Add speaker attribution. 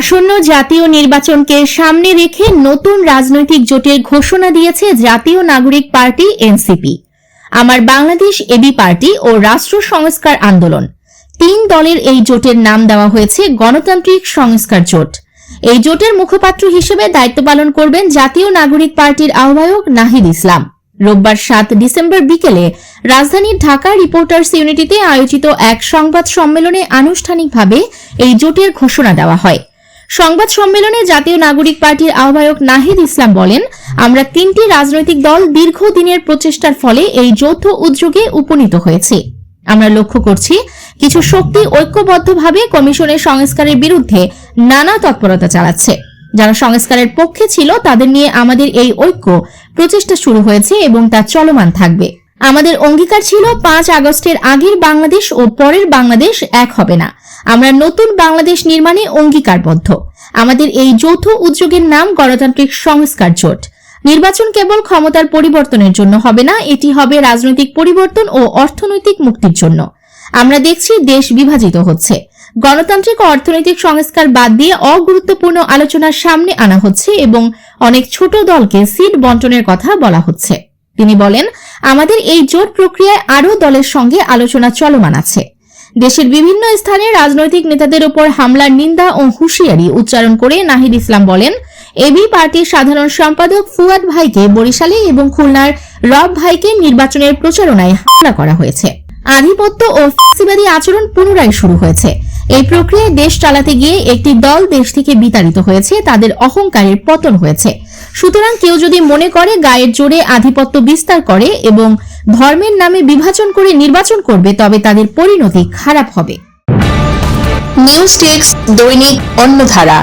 Speaker 1: আসন্ন জাতীয় নির্বাচনকে সামনে রেখে নতুন রাজনৈতিক জোটের ঘোষণা দিয়েছে জাতীয় নাগরিক পার্টি এনসিপি। আমার বাংলাদেশ এবি পার্টি ও রাষ্ট্র সংস্কার আন্দোলন। তিন দলের এই জোটের নাম দেওয়া হয়েছে গণতান্ত্রিক সংস্কার জোট। এই জোটের মুখপাত্র হিসেবে দায়িত্ব পালন করবেন জাতীয় নাগরিক পার্টির আহ্বায়ক নাহিদ ইসলাম। রোববার সাত ডিসেম্বর বিকেলে রাজধানীর ঢাকা রিপোর্টার্স ইউনিটিতে আয়োজিত এক সংবাদ সম্মেলনে আনুষ্ঠানিকভাবে এই জোটের ঘোষণা দেওয়া হয়। সংবাদ সম্মেলনে জাতীয় নাগরিক পার্টির আহ্বায়ক নাহিদ ইসলাম বলেন, আমরা তিনটি রাজনৈতিক দল দীর্ঘদিনের প্রচেষ্টার ফলে এই যৌথ উদ্যোগে উপনীত হয়েছি। আমরা লক্ষ্য করছি, কিছু শক্তি ঐক্যবদ্ধভাবে কমিশনের সংস্কারের বিরুদ্ধে নানা তৎপরতা চালাচ্ছে। যারা সংস্কারের পক্ষে ছিল, তাদের নিয়ে আমাদের এই ঐক্য প্রচেষ্টা শুরু হয়েছে এবং তা চলমান থাকবে। আমাদের অঙ্গীকার ছিল পাঁচ আগস্টের আগের বাংলাদেশ ও পরের বাংলাদেশ এক হবে না। আমরা নতুন বাংলাদেশ নির্মাণে অঙ্গীকারবদ্ধ। আমাদের এই যৌথ উদ্যোগের নাম গণতান্ত্রিক সংস্কার জোট। নির্বাচন কেবল ক্ষমতার পরিবর্তনের জন্য হবে না, এটি হবে রাজনৈতিক পরিবর্তন ও অর্থনৈতিক মুক্তির জন্য। আমরা দেখছি দেশ বিভাজিত হচ্ছে। গণতান্ত্রিক ও অর্থনৈতিক সংস্কার বাদ দিয়ে অগুরুত্বপূর্ণ আলোচনার সামনে আনা হচ্ছে এবং অনেক ছোট দলকে সিট বন্টনের কথা বলা হচ্ছে। তিনি বলেন, আমাদের এই জোট প্রক্রিয়ায় আরও দলের সঙ্গে আলোচনা চলমান আছে। দেশের বিভিন্ন স্থানে রাজনৈতিক নেতাদের উপর হামলার নিন্দা ও হুঁশিয়ারি উচ্চারণ করে নাহিদ ইসলাম বলেন, এবি পার্টির সাধারণ সম্পাদক ফুয়াদ ভাইকে বরিশালে এবং খুলনার রব ভাইকে নির্বাচনের প্রচারণায় হামলা করা হয়েছে। আধিপত্য ও ফ্যাসিবাদী আচরণ পুনরায় শুরু হয়েছে। এই প্রক্রিয়ায় দেশ চালাতে গিয়ে একটি দল দেশ থেকে বিতাড়িত হয়েছে, তাদের অহংকারের পতন হয়েছে। সুতরাং কেউ যদি মনে করে গায়ের জোরে আধিপত্য বিস্তার করে এবং ধর্মের নামে বিভাজন করে নির্বাচন করবে, তবে তাদের পরিণতি খারাপ হবে।
Speaker 2: নিউজ টেক্স দৈনিক অন্যধারা